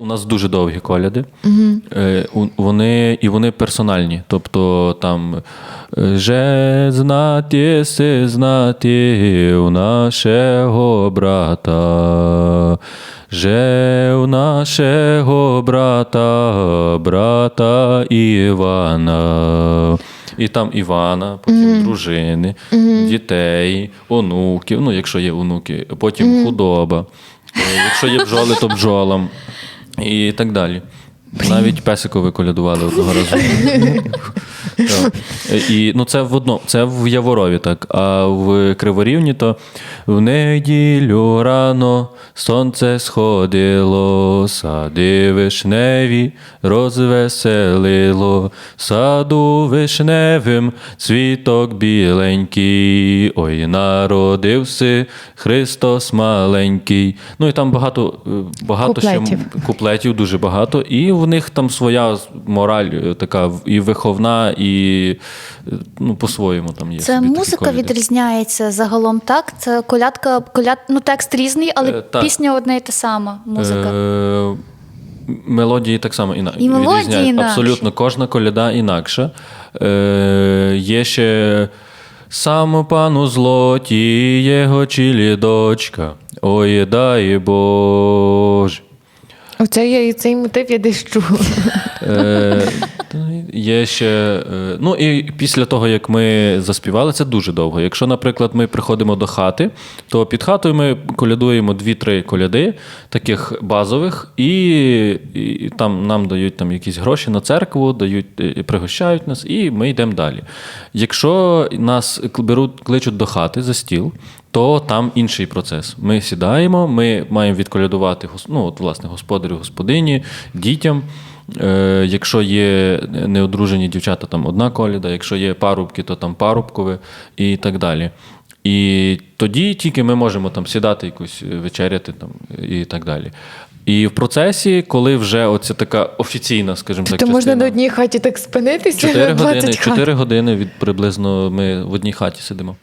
У нас дуже довгі коляди. Е, у- Вони, і вони персональні. Тобто там е, «Же знати, се знати у нашого брата. Же у нашого брата, брата Івана. І там Івана, потім дружини, дітей, онуків, ну, якщо є онуки, потім худоба. Е, Якщо є бджоли, то бджолам. І так далі. Навіть песикові колядували одного разу. І, ну, це в одно, це в Яворові так. А в Криворівні то в неділю рано сонце сходило, сади вишневі розвеселило, саду вишневим цвіток біленький, ой, народився Христос маленький. Ну і там багато, е, багато ще Куплетів. куплетів дуже багато, і в них там своя мораль е, така і виховна, і е, ну, по-своєму там є. Це музика відрізняється загалом, так? Це колядка, коляд... ну текст різний, але Е, так. пісня одна і та сама. Музика. Е, Мелодії так само іна... І мелодії відрізняють. інакші. Абсолютно кожна коляда інакша. Е, є ще сам пану злоті, його чилі дочка. Ой, дай Боже. Оце я і цей мотив я десь чула. Е, є ще. е, Ну і після того, як ми заспівали, це дуже довго. Якщо, наприклад, ми приходимо до хати, то під хатою ми колядуємо дві-три коляди, таких базових, і, і там нам дають там якісь гроші на церкву, дають, е, пригощають нас, і ми йдемо далі. Якщо нас беруть, кличуть до хати за стіл, то там інший процес. Ми сідаємо, ми маємо відколядувати ну, от, власне, господарю, господині, дітям. Е, якщо є неодружені дівчата, там одна коляда, якщо є парубки, то там парубкове і так далі. І тоді тільки ми можемо там сідати якусь е, вечеряти там, і так далі. І в процесі, коли вже оця така офіційна, скажімо так, То можна на одній хаті так спинитися. 4 20 години, 4 години від приблизно ми в одній хаті сидимо.